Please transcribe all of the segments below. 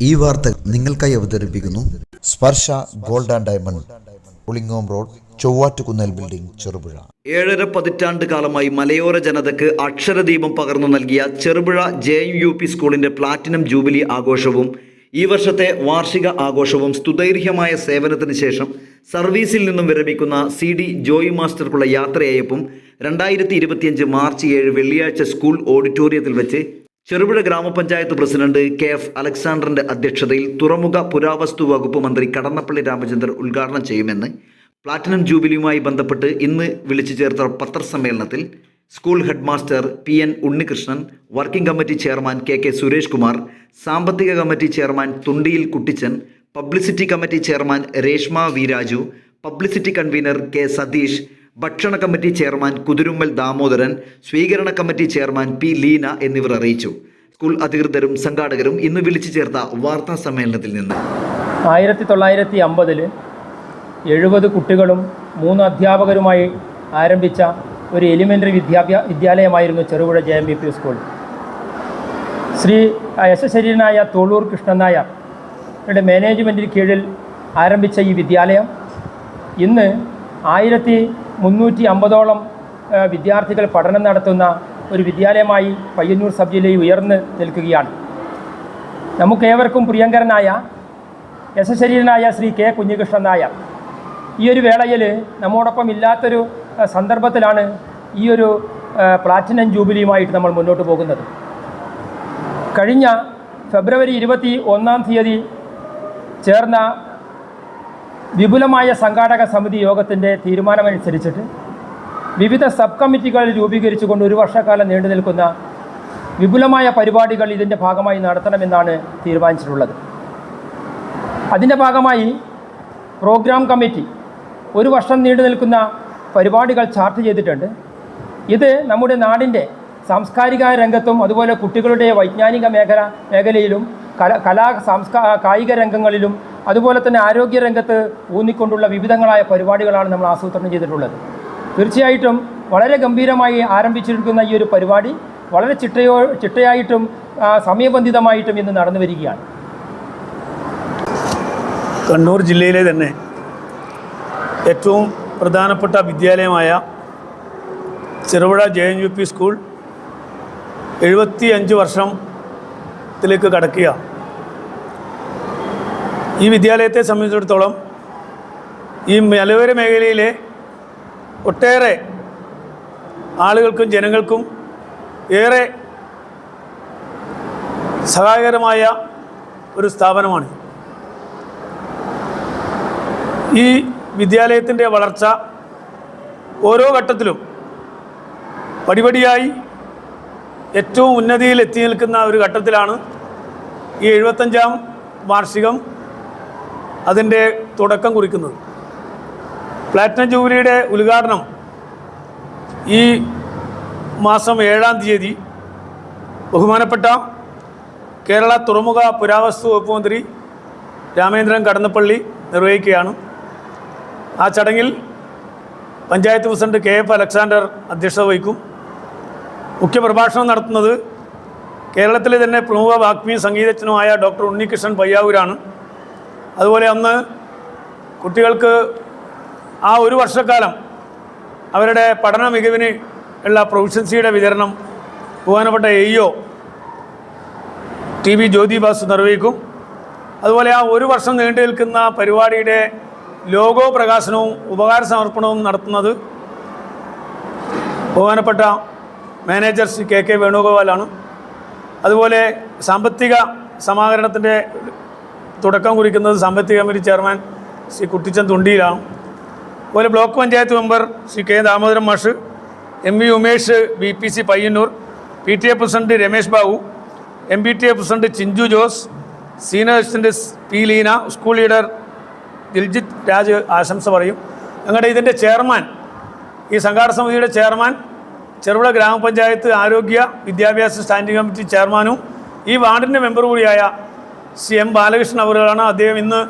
ഈ വാർത്ത നിങ്ങൾക്കായി അവതരിപ്പിക്കുന്നു. Sparsha gold and diamond Pulingome road Chovvattukunnel building Cherupuzha. ഏഴര പതിറ്റാണ്ട് കാലമായി മലയോര ജനതയ്ക്ക് അക്ഷരദീപം പകർന്നു നൽകിയ Cherupuzha J U P platinum jubilee ആഘോഷവും ഈ വർഷത്തെ വാർഷിക ആഘോഷവും സ്തുതൈർഹ്യമായ സേവനത്തിന് ശേഷം സർവീസിൽ നിന്നും വിരമിക്കുന്ന സി ഡി ജോയി മാസ്റ്റർക്കുള്ള യാത്രയയപ്പും രണ്ടായിരത്തി ഇരുപത്തിയഞ്ച് മാർച്ച് ഏഴ് വെള്ളിയാഴ്ച സ്കൂൾ ഓഡിറ്റോറിയത്തിൽ വെച്ച് ചെറുപുഴ ഗ്രാമപഞ്ചായത്ത് പ്രസിഡന്റ് കെ എഫ് അലക്സാണ്ടറിന്റെ അധ്യക്ഷതയിൽ തുറമുഖ പുരാവസ്തു വകുപ്പ് മന്ത്രി കടന്നപ്പള്ളി രാമചന്ദ്രൻ ഉദ്ഘാടനം ചെയ്യുമെന്ന് പ്ലാറ്റിനം ജൂബിലിയുമായി ബന്ധപ്പെട്ട് ഇന്ന് വിളിച്ചു ചേർത്ത പത്രസമ്മേളനത്തിൽ school head master P N Unnikrishnan working committee chairman K K Suresh Kumar സാമ്പത്തിക committee chairman Thundiyil Kuttichan publicity committee chairman Reshma V Raju publicity convener K Satheesh ഭക്ഷണ കമ്മിറ്റി ചെയർമാൻ കുതിരുമ്മൽ ദാമോദരൻ സ്വീകരണ കമ്മിറ്റി ചെയർമാൻ പി ലീന എന്നിവർ അറിയിച്ചു. School അധികൃതരും സംഘാടകരും ഇന്ന് വിളിച്ചു ചേർത്ത വാർത്താ സമ്മേളനത്തിൽ നിന്ന്. ആയിരത്തി തൊള്ളായിരത്തി അമ്പതിൽ എഴുപത് കുട്ടികളും മൂന്ന് അധ്യാപകരുമായി ആരംഭിച്ച ഒരു എലിമെന്ററി വിദ്യാഭ്യാ വിദ്യാലയമായിരുന്നു Cherupuzha J M B P school. Shri യശശരീരനായ Tholur Krishnan നായരുടെ മാനേജ്മെന്റിന് കീഴിൽ ആരംഭിച്ച ഈ വിദ്യാലയം ഇന്ന് ആയിരത്തി മുന്നൂറ്റി അമ്പതോളം വിദ്യാർത്ഥികൾ പഠനം നടത്തുന്ന ഒരു വിദ്യാലയമായി പയ്യന്നൂർ സബ് ജില്ലയിൽ ഉയർന്നു നിൽക്കുകയാണ്. നമുക്കേവർക്കും പ്രിയങ്കരനായ യശശരീരനായ ശ്രീ കെ കുഞ്ഞികൃഷ്ണൻ നായർ. ഈ ഒരു വേളയിൽ നമ്മോടൊപ്പം ഇല്ലാത്തൊരു സന്ദർഭത്തിലാണ് ഈ ഒരു പ്ലാറ്റിനം ജൂബിലിയുമായിട്ട് നമ്മൾ മുന്നോട്ട് പോകുന്നത്. കഴിഞ്ഞ ഫെബ്രുവരി ഇരുപത്തി ഒന്നാം തീയതി ചേർന്ന വിപുലമായ സംഘാടക സമിതി യോഗത്തിന്റെ തീരുമാനമനുസരിച്ചിട്ട് വിവിധ സബ് കമ്മിറ്റികൾ രൂപീകരിച്ചുകൊണ്ട് ഒരു വർഷക്കാലം നീണ്ടു നിൽക്കുന്ന വിപുലമായ പരിപാടികൾ ഇതിന്റെ ഭാഗമായി നടത്തണമെന്നാണ് തീരുമാനിച്ചിട്ടുള്ളത്. അതിന്റെ ഭാഗമായി പ്രോഗ്രാം കമ്മിറ്റി ഒരു വർഷം നീണ്ടു നിൽക്കുന്ന പരിപാടികൾ ചാർട്ട് ചെയ്തിട്ടുണ്ട്. ഇത് നമ്മുടെ നാടിന്റെ സാംസ്കാരിക രംഗത്തും അതുപോലെ കുട്ടികളുടെ വൈജ്ഞാനിക മേഖല മേഖലയിലും കല കലാ സാംസ്കാ കായിക രംഗങ്ങളിലും അതുപോലെ തന്നെ ആരോഗ്യരംഗത്ത് ഊന്നിക്കൊണ്ടുള്ള വിവിധങ്ങളായ പരിപാടികളാണ് നമ്മൾ ആസൂത്രണം ചെയ്തിട്ടുള്ളത്. തീർച്ചയായിട്ടും വളരെ ഗംഭീരമായി ആരംഭിച്ചിരിക്കുന്ന ഈ ഒരു പരിപാടി വളരെ ചിട്ടയോ ചിട്ടയായിട്ടും സമയബന്ധിതമായിട്ടും ഇന്ന് നടന്നു വരികയാണ്. കണ്ണൂർ ജില്ലയിലെ തന്നെ ഏറ്റവും പ്രധാനപ്പെട്ട വിദ്യാലയമായ Cherupuzha J N U P school എഴുപത്തി അഞ്ച് വർഷത്തിലേക്ക് കടക്കുക. ഈ വിദ്യാലയത്തെ സംബന്ധിച്ചിടത്തോളം ഈ മലയോര മേഖലയിലെ ഒട്ടേറെ ആളുകൾക്കും ജനങ്ങൾക്കും ഏറെ സഹായകരമായ ഒരു സ്ഥാപനമാണ്. ഈ വിദ്യാലയത്തിന്റെ വളർച്ച ഓരോ ഘട്ടത്തിലും പടിപടിയായി ഏറ്റവും ഉന്നതിയിൽ എത്തി നിൽക്കുന്ന ഒരു ഘട്ടത്തിലാണ് ഈ എഴുപത്തഞ്ചാം വാർഷികം അതിന്റെ തുടക്കം കുറിക്കുന്നത്. പ്ലാറ്റിനം ജൂബിലിയുടെ ഉദ്ഘാടനം ഈ മാസം ഏഴാം തീയതി ബഹുമാനപ്പെട്ട കേരള തുറമുഖ പുരാവസ്തു വകുപ്പ് മന്ത്രി രാമേന്ദ്രൻ കടന്നപ്പള്ളി നിർവഹിക്കുകയാണ്. ആ ചടങ്ങിൽ panchayat president K F Alexander അധ്യക്ഷത വഹിക്കും. മുഖ്യപ്രഭാഷണം നടത്തുന്നത് കേരളത്തിലെ തന്നെ പ്രമുഖ വാഗ്മിയും സംഗീതജ്ഞനുമായ ഡോക്ടർ ഉണ്ണികൃഷ്ണൻ പയ്യാവൂരാണ്. അതുപോലെ അന്ന് കുട്ടികൾക്ക് ആ ഒരു വർഷക്കാലം അവരുടെ പഠന മികവിന് ഉള്ള പ്രൊഫഷൻസിയുടെ വിതരണം ബഹുമാനപ്പെട്ട എയ്യോ ടി വി ജ്യോതി ബാസു നിർവഹിക്കും. അതുപോലെ ആ ഒരു വർഷം നീണ്ടു നിൽക്കുന്ന പരിപാടിയുടെ ലോഗോ പ്രകാശനവും ഉപകാര സമർപ്പണവും നടത്തുന്നത് ബഹുമാനപ്പെട്ട മാനേജർ ശ്രീ കെ കെ വേണുഗോപാലാണ്. അതുപോലെ സാമ്പത്തിക സമാഹരണത്തിന്റെ തുടക്കം കുറിക്കുന്നത് സാമ്പത്തിക കമ്മിറ്റി ചെയർമാൻ ശ്രീ കുട്ടിച്ചൻ തുണ്ടിയിലാണ്. അതുപോലെ block panchayat member Shri K Damodaran മാഷ് M V Umesh B P C Payyanur P T A president Ramesh Babu M B T A president Chinchu Jose senior assistant P Leena school leader Diljith Raj ആശംസ പറയും. ഞങ്ങളുടെ ഇതിന്റെ chairman ഈ സംഘാടക സമിതിയുടെ chairman Cherupuzha ഗ്രാമപഞ്ചായത്ത് ആരോഗ്യ വിദ്യാഭ്യാസ സ്റ്റാൻഡിംഗ് കമ്മിറ്റി ചെയർമാനും ഈ വാർഡിന്റെ മെമ്പർ കൂടിയായ സി എം ബാലകൃഷ്ണൻ അവരാണ് അദ്ദേഹം ഇന്ന്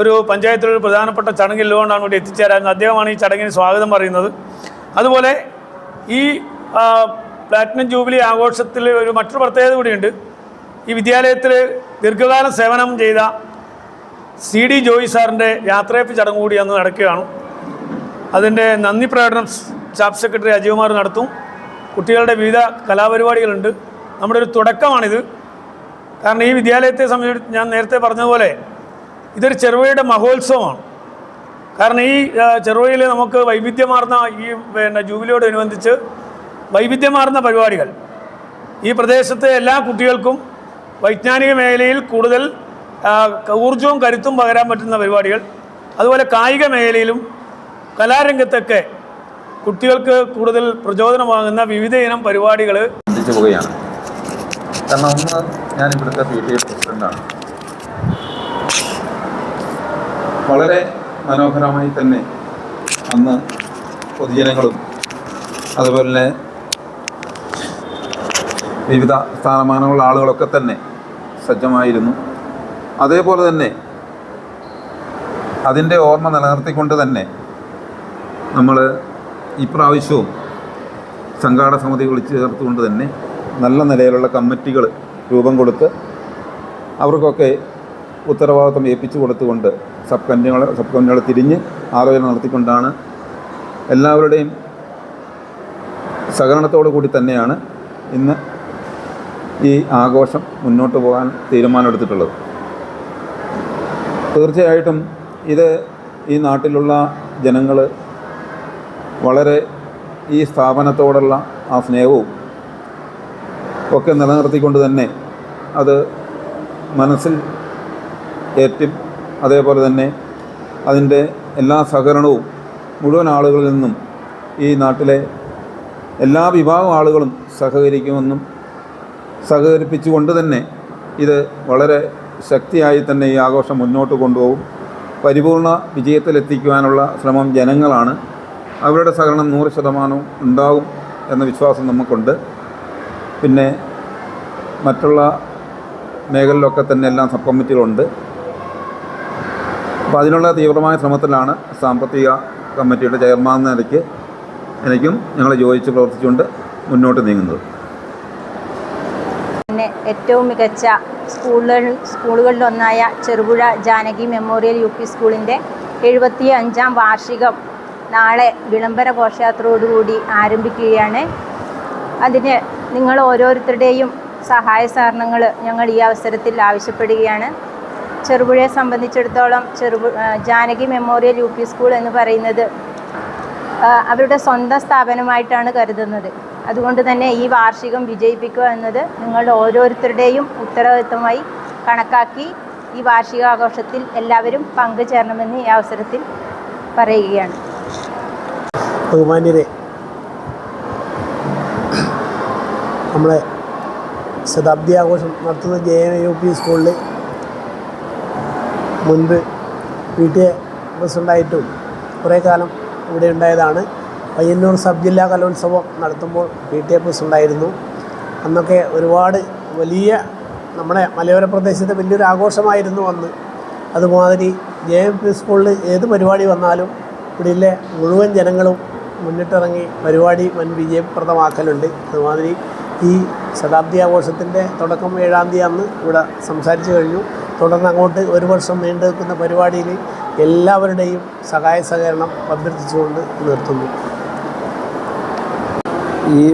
ഒരു പഞ്ചായത്തിലൊരു പ്രധാനപ്പെട്ട ചടങ്ങിലുകൊണ്ടാണ് ഇവിടെ എത്തിച്ചേരാൻ അദ്ദേഹമാണ് ഈ ചടങ്ങിന് സ്വാഗതം പറയുന്നത്. അതുപോലെ ഈ പ്ലാറ്റിനം ജൂബിലി ആഘോഷത്തിൽ ഒരു മറ്റൊരു പ്രത്യേകത കൂടിയുണ്ട്. ഈ വിദ്യാലയത്തിൽ ദീർഘകാല സേവനം ചെയ്ത സി ഡി ജോയി സാറിന്റെ യാത്രയപ്പ് ചടങ്ങ് കൂടി അന്ന് നടക്കുകയാണ്. അതിന്റെ നന്ദി പ്രകടനം സ്റ്റാഫ് സെക്രട്ടറി അജയകുമാർ നടത്തും. കുട്ടികളുടെ വിവിധ കലാപരിപാടികളുണ്ട്. നമ്മുടെ ഒരു തുടക്കമാണിത്. കാരണം ഈ വിദ്യാലയത്തെ സംബന്ധിച്ച് ഞാൻ നേരത്തെ പറഞ്ഞതുപോലെ ഇതൊരു ചെറുവയുടെ മഹോത്സവമാണ്. കാരണം ഈ ചെറുവയിൽ നമുക്ക് വൈവിധ്യമാർന്ന ഈ പിന്നെ ജൂബിലിയോടനുബന്ധിച്ച് വൈവിധ്യമാർന്ന പരിപാടികൾ. ഈ പ്രദേശത്തെ എല്ലാ കുട്ടികൾക്കും വൈജ്ഞാനിക മേഖലയിൽ കൂടുതൽ ഊർജവും കരുത്തും പകരാൻ പറ്റുന്ന പരിപാടികൾ. അതുപോലെ കായിക മേഖലയിലും കലാരംഗത്തൊക്കെ കുട്ടികൾക്ക് കൂടുതൽ പ്രചോദനമാകുന്ന വിവിധ ഇനം പരിപാടികൾ കാരണം ഞാൻ ഇവിടുത്തെ പി ടി എ പ്രസിഡന്റാണ് വളരെ മനോഹരമായി തന്നെ അന്ന് പൊതുജനങ്ങളും അതുപോലെ തന്നെ വിവിധ സ്ഥാനമാനമുള്ള ആളുകളൊക്കെ തന്നെ സജ്ജമായിരുന്നു. അതേപോലെ തന്നെ അതിന്റെ ഓർമ്മ നിലനിർത്തിക്കൊണ്ട് തന്നെ നമ്മൾ ഇപ്രാവശ്യവും സംഘാടക സമിതി വിളിച്ചു ചേർത്തുകൊണ്ട് തന്നെ നല്ല നിലയിലുള്ള കമ്മിറ്റികൾ രൂപം കൊടുത്ത് അവർക്കൊക്കെ ഉത്തരവാദിത്വം ഏൽപ്പിച്ചു കൊടുത്തുകൊണ്ട് സബ് കമ്മിറ്റികളെ സബ് കമ്മിറ്റികളെ തിരിഞ്ഞ് ആലോചന നടത്തിക്കൊണ്ടാണ് എല്ലാവരുടെയും സഹകരണത്തോടു കൂടി തന്നെയാണ് ഇന്ന് ഈ ആഘോഷം മുന്നോട്ട് പോകാൻ തീരുമാനമെടുത്തിട്ടുള്ളത്. തീർച്ചയായിട്ടും ഇത് ഈ നാട്ടിലുള്ള ജനങ്ങൾ വളരെ ഈ സ്ഥാപനത്തോടുള്ള ആ സ്നേഹവും ഒക്കെ നിലനിർത്തിക്കൊണ്ട് തന്നെ അത് മനസ്സിൽ ഏറ്റും അതേപോലെ തന്നെ അതിന്റെ എല്ലാ സഹകരണവും മുഴുവൻ ആളുകളിൽ നിന്നും ഈ നാട്ടിലെ എല്ലാ വിഭാഗം ആളുകളും സഹകരിക്കുമെന്നും സഹകരിപ്പിച്ചുകൊണ്ട് തന്നെ ഇത് വളരെ ശക്തിയായി തന്നെ ഈ ആഘോഷം മുന്നോട്ട് കൊണ്ടുപോകും. പരിപൂർണ വിജയത്തിലെത്തിക്കുവാനുള്ള ശ്രമം ജനങ്ങളാണ്. അവരുടെ സഹകരണം നൂറ് ശതമാനവും ഉണ്ടാകും എന്ന വിശ്വാസം നമുക്കുണ്ട്. പിന്നെ മറ്റുള്ള മേഖലയിലൊക്കെ തന്നെ എല്ലാം സബ് കമ്മിറ്റികളുണ്ട്. അപ്പോൾ അതിനുള്ള തീവ്രമായ ശ്രമത്തിലാണ് സാമ്പത്തിക കമ്മിറ്റിയുടെ ചെയർമാൻ എന്ന നിലയ്ക്ക് എനിക്കും ഞങ്ങൾ യോജിച്ച് പ്രവർത്തിച്ചുകൊണ്ട് മുന്നോട്ട് നീങ്ങുന്നത്. പിന്നെ ഏറ്റവും മികച്ച സ്കൂളുകൾ സ്കൂളുകളിലൊന്നായ Cherupuzha Janaki memorial U P സ്കൂളിന്റെ എഴുപത്തി അഞ്ചാം വാർഷികം നാളെ വിളംബര ഘോഷയാത്രയോടുകൂടി ആരംഭിക്കുകയാണ്. അതിന് നിങ്ങൾ ഓരോരുത്തരുടെയും സഹായ സഹകരണങ്ങൾ ഞങ്ങൾ ഈ അവസരത്തിൽ ആവശ്യപ്പെടുകയാണ്. ചെറുപുഴയെ സംബന്ധിച്ചിടത്തോളം ചെറുപു Janaki memorial U P school എന്ന് പറയുന്നത് അവരുടെ സ്വന്തം സ്ഥാപനമായിട്ടാണ് കരുതുന്നത്. അതുകൊണ്ട് തന്നെ ഈ വാർഷികം വിജയിപ്പിക്കുക എന്നത് നിങ്ങളുടെ ഓരോരുത്തരുടെയും ഉത്തരവാദിത്വമായി കണക്കാക്കി ഈ വാർഷികാഘോഷത്തിൽ എല്ലാവരും പങ്കുചേരണമെന്ന് ഈ അവസരത്തിൽ പറയുകയാണ്. ബഹുമാന്യരെ നമ്മളെ ശതാബ്ദി ആഘോഷം നടത്തുന്ന ജെ എൻ യു പി സ്കൂളിൽ മുൻപ് പി ടി എ പ്രസിഡന്റായിട്ടും കുറേ കാലം ഇവിടെ ഉണ്ടായതാണ്. പയ്യന്നൂർ സബ് ജില്ലാ കലോത്സവം നടത്തുമ്പോൾ പി ടി എ പ്രസിഡന്റായിരുന്നു അന്നൊക്കെ ഒരുപാട് വലിയ നമ്മുടെ മലയോര പ്രദേശത്തെ വലിയൊരു ആഘോഷമായിരുന്നു അന്ന്. അതുമാതിരി ജെ എം പി സ്കൂളിൽ ഏത് പരിപാടി വന്നാലും ഇവിടെയുള്ള മുഴുവൻ ജനങ്ങളും മുന്നിട്ടിറങ്ങി പരിപാടി വൻ വിജയപ്രദമാക്കലുണ്ട്. അതുമാതിരി ഈ ശതാബ്ദി ആഘോഷത്തിന്റെ തുടക്കം ഏഴാം തീയതി അന്ന് ഇവിടെ സംസാരിച്ചു കഴിഞ്ഞു. തുടർന്ന് അങ്ങോട്ട് ഒരു വർഷം നീണ്ടു നിൽക്കുന്ന പരിപാടിയിൽ എല്ലാവരുടെയും സഹായ സഹകരണം അഭ്യർത്ഥിച്ചുകൊണ്ട് നിർത്തുന്നു. ഈ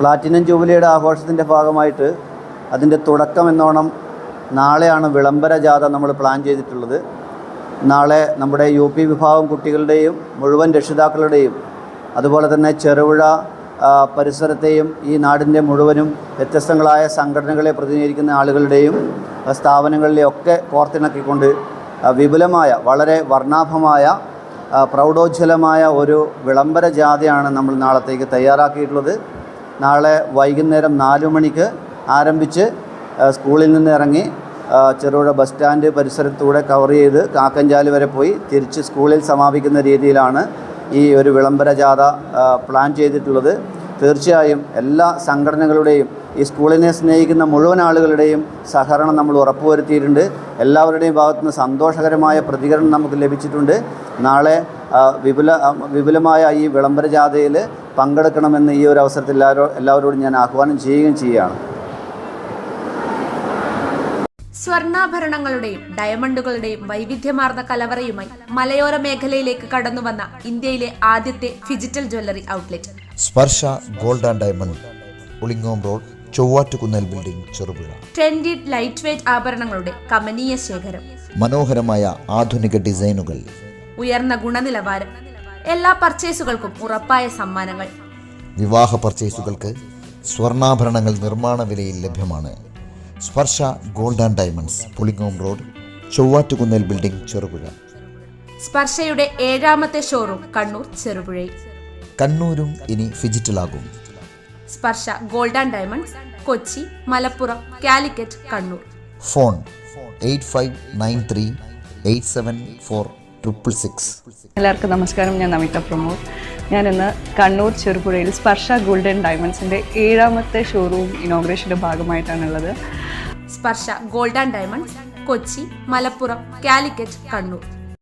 പ്ലാറ്റിനം ജൂബിലിയുടെ ആഘോഷത്തിന്റെ ഭാഗമായിട്ട് അതിന്റെ തുടക്കം എന്നോണം നാളെയാണ് വിളംബര ജാഥ നമ്മൾ പ്ലാൻ ചെയ്തിട്ടുള്ളത്. നാളെ നമ്മുടെ യു പി വിഭാഗം കുട്ടികളുടെയും മുഴുവൻ രക്ഷിതാക്കളുടെയും അതുപോലെ തന്നെ ചെറുപുഴ പരിസരത്തെയും ഈ നാടിന്റെ മുഴുവനും വ്യത്യസ്തങ്ങളായ സംഘടനകളെ പ്രതിനിധീകരിക്കുന്ന ആളുകളുടെയും സ്ഥാപനങ്ങളിലെയും ഒക്കെ കോർത്തിണക്കിക്കൊണ്ട് വിപുലമായ വളരെ വർണാഭമായ പ്രൗഢോജ്വലമായ ഒരു വിളംബര ജാഥയാണ് നമ്മൾ നാളത്തേക്ക് തയ്യാറാക്കിയിട്ടുള്ളത്. നാളെ വൈകുന്നേരം നാലു മണിക്ക് ആരംഭിച്ച് സ്കൂളിൽ നിന്ന് ഇറങ്ങി ചെറുപുഴ ബസ് സ്റ്റാൻഡ് പരിസരത്തൂടെ കവർ ചെയ്ത് കാക്കഞ്ചാൽ വരെ പോയി തിരിച്ച് സ്കൂളിൽ സമാപിക്കുന്ന രീതിയിലാണ് ഈ ഒരു വിളംബര ജാഥ പ്ലാൻ ചെയ്തിട്ടുള്ളത്. തീർച്ചയായും എല്ലാ സംഘടനകളുടെയും ഈ സ്കൂളിനെ സ്നേഹിക്കുന്ന മുഴുവൻ ആളുകളുടെയും സഹകരണം നമ്മൾ ഉറപ്പുവരുത്തിയിട്ടുണ്ട്. എല്ലാവരുടെയും ഭാഗത്തു നിന്ന് സന്തോഷകരമായ പ്രതികരണം നമുക്ക് ലഭിച്ചിട്ടുണ്ട്. നാളെ വിപുല വിപുലമായ ഈ വിളംബര ജാഥയിൽ പങ്കെടുക്കണമെന്ന് ഈ ഒരു അവസരത്തിൽ എല്ലാവരോ എല്ലാവരോടും ഞാൻ ആഹ്വാനം ചെയ്യുകയും ചെയ്യുകയാണ്. സ്വർണാഭരണങ്ങളുടെയും ഡയമണ്ടുകളുടെയും വൈവിധ്യമാർന്ന കലവറയുമായി മലയോര മേഖലയിലേക്ക് കടന്നുവന്ന ഇന്ത്യയിലെ ആദ്യത്തെ phygital jewellery outlet Sparsha gold and diamond Pulingome road Chovvattukunnel building Cherupuzha. Trendy light weight ആഭരണങ്ങളുടെ കമനീയ ശേഖരം. മനോഹരമായ ആധുനിക ഡിസൈനുകൾ. ഉയർന്ന ഗുണനിലവാരം. എല്ലാ പർച്ചേസുകൾക്കും ഉറപ്പായ സമ്മാനങ്ങൾ. വിവാഹ പർച്ചേസുകൾക്ക് സ്വർണാഭരണങ്ങൾ നിർമ്മാണ വിലയിൽ ലഭ്യമാണ്. Sparsha gold and diamonds Pulingome road Chovvattukunnel building Cherupuzha. സ്പർശയുടെ ഏഴാമത്തെ ഷോറൂം കണ്ണൂർ ചെറുപുഴയിൽ കണ്ണൂരും ഇനി ഫിജിറ്റലാകും. Sparsha gold and diamonds Kochi Malappuram Calicut Kannur. Phone eight five nine three eight seven four triple six. എല്ലാവർക്കും നമസ്കാരം. ഞാൻ നമിത പ്രമോദ്. ഞാനിന്ന് കണ്ണൂർ ചെറുപുഴയിൽ സ്പർശ ഗോൾഡൻ ഡയമണ്ട്സിന്റെ ഏഴാമത്തെ ഷോറൂം ഇനോഗ്രേഷന്റെ ഭാഗമായിട്ടാണുള്ളത്. Sparsha gold and diamonds Kochi Malappuram Calicut Kannur